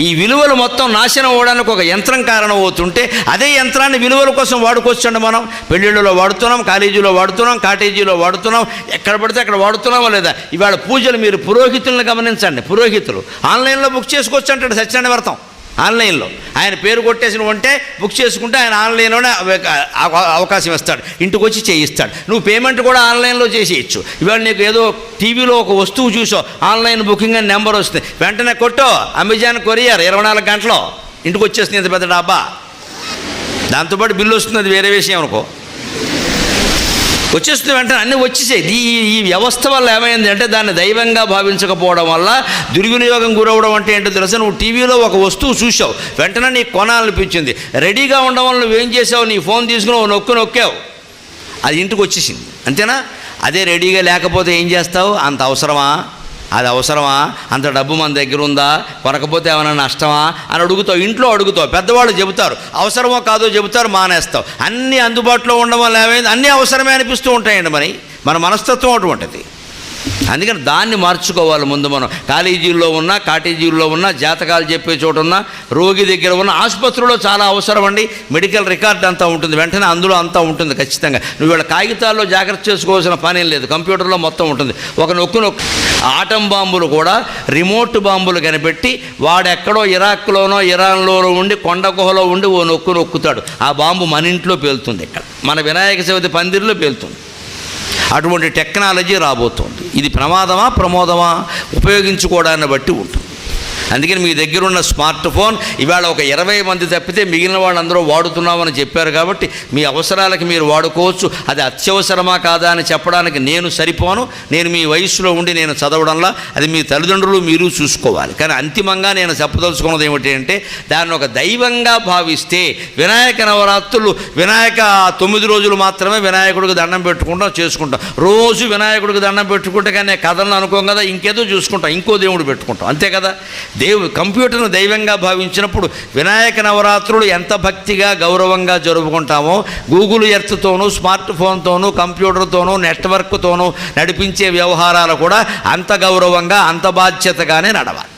ఈ విలువలు మొత్తం నాశనం అవ్వడానికి ఒక యంత్రం కారణం అవుతుంటే అదే యంత్రాన్ని విలువల కోసం వాడుకోవచ్చండి మనం? పెళ్ళిళ్ళలో వాడుతున్నాం కాలేజీలో వాడుతున్నాం కాటేజీలో వాడుతున్నాం ఎక్కడ పడితే అక్కడ వాడుతున్నామా లేదా? ఇవాళ పూజలు మీరు పురోహితులను గమనించండి పురోహితులు. ఆన్లైన్లో బుక్ చేసుకోవచ్చు అంటాడు సత్యనారాయణ వ్రతం. ఆన్లైన్లో. ఆయన పేరు కొట్టేసిన ఉంటే బుక్ చేసుకుంటే ఆయన ఆన్లైన్లోనే అవకాశం ఇస్తాడు. ఇంటికి వచ్చి చేయిస్తాడు. నువ్వు పేమెంట్ కూడా ఆన్లైన్లో చేసేయచ్చు. ఇవాళ నీకు ఏదో టీవీలో ఒక వస్తువు చూసో ఆన్లైన్ బుకింగ్ అని నెంబర్ వస్తుంది. వెంటనే కొట్టో. అమెజాన్ కొరియర్ ఇరవై నాలుగు గంటలో. ఇంటికి వచ్చేస్తుంది ఇంత పెద్ద డబ్బా? దాంతోపాటు బిల్లు వస్తుంది. అది వేరే విషయం అనుకో. వచ్చేస్తున్న వెంటనే అన్నీ వచ్చేసాయి. ఈ ఈ వ్యవస్థ వల్ల ఏమైంది అంటే దాన్ని దైవంగా భావించకపోవడం వల్ల దుర్వినియోగం గురవడం అంటే ఏంటో తెలుసా? నువ్వు టీవీలో ఒక వస్తువు చూసావు వెంటనే నీకు కొనాలనిపించింది. రెడీగా ఉండడం వల్ల నువ్వేం చేసావు నీ ఫోన్ తీసుకుని నొక్కు నొక్కావు. అది ఇంటికి వచ్చేసింది. అంతేనా? అదే రెడీగా లేకపోతే ఏం చేస్తావు? అంత అవసరమా? అది అవసరమా? అంత డబ్బు మన దగ్గర ఉందా? కొనకపోతే ఏమైనా నష్టమా? అని అడుగుతావు. ఇంట్లో అడుగుతావు. పెద్దవాళ్ళు చెబుతారు. అవసరమో కాదో చెబుతారు మానేస్తావు. అన్నీ అందుబాటులో ఉండడం వల్ల ఏమైంది? అన్నీ అవసరమే అనిపిస్తూ ఉంటాయండి మరి. మన మనస్తత్వం అటువంటిది. అందుకని దాన్ని మార్చుకోవాలి ముందు మనం. కాలేజీల్లో ఉన్నా కాటేజీల్లో ఉన్నా జాతకాలు చెప్పే చోట ఉన్నా రోగి దగ్గర ఉన్న ఆసుపత్రిలో చాలా అవసరం అండి. మెడికల్ రికార్డ్ అంతా ఉంటుంది. వెంటనే అందులో అంతా ఉంటుంది ఖచ్చితంగా. నువ్వు వీళ్ళ కాగితాల్లో జాగ్రత్త చేసుకోవాల్సిన పని ఏం లేదు. కంప్యూటర్లో మొత్తం ఉంటుంది. ఒక నొక్కు నొక్కు. ఆటం బాంబులు కూడా రిమోట్ బాంబులు కనిపెట్టి వాడెక్కడో ఇరాక్లోనో ఇరాన్లోనో ఉండి కొండ గుహలో ఉండి ఓ నొక్కు నొక్కుతాడు. ఆ బాంబు మన ఇంట్లో పేలుతుంది ఇక్కడ. మన వినాయక చవితి పందిరిలో పేలుతుంది. అటువంటి టెక్నాలజీ రాబోతోంది. ఇది ప్రమాదమా ప్రమోదమా? ఉపయోగించుకోవడాన్ని బట్టి ఉంటుంది. అందుకని మీ దగ్గర ఉన్న స్మార్ట్ ఫోన్ ఇవాళ ఒక ఇరవై మంది తప్పితే మిగిలిన వాళ్ళందరూ వాడుతున్నామని చెప్పారు కాబట్టి మీ అవసరాలకి మీరు వాడుకోవచ్చు. అది అత్యవసరమా కాదా అని చెప్పడానికి నేను సరిపోను. నేను మీ వయసులో ఉండి నేను చదవడంలా అది మీ తల్లిదండ్రులు మీరు చూసుకోవాలి. కానీ అంతిమంగా నేను చెప్పదలుచుకున్నది ఏమిటి అంటే దాన్ని ఒక దైవంగా భావిస్తే వినాయక నవరాత్రులు వినాయక తొమ్మిది రోజులు మాత్రమే వినాయకుడికి దండం పెట్టుకుంటాం చేసుకుంటాం. రోజు వినాయకుడికి దండం పెట్టుకుంటే కానీ కథలను అనుకోం కదా ఇంకేదో చూసుకుంటాం ఇంకో దేవుడు పెట్టుకుంటాం. అంతే కదా? దేవు కంప్యూటర్ను దైవంగా భావించినప్పుడు వినాయక నవరాత్రులు ఎంత భక్తిగా గౌరవంగా జరుపుకుంటామో గూగుల్ ఎర్త్తోనూ స్మార్ట్ ఫోన్తోనూ కంప్యూటర్తోనూ నెట్వర్క్తోనూ నడిపించే వ్యవహారాలు కూడా అంత గౌరవంగా అంత బాధ్యతగానే నడవాలి.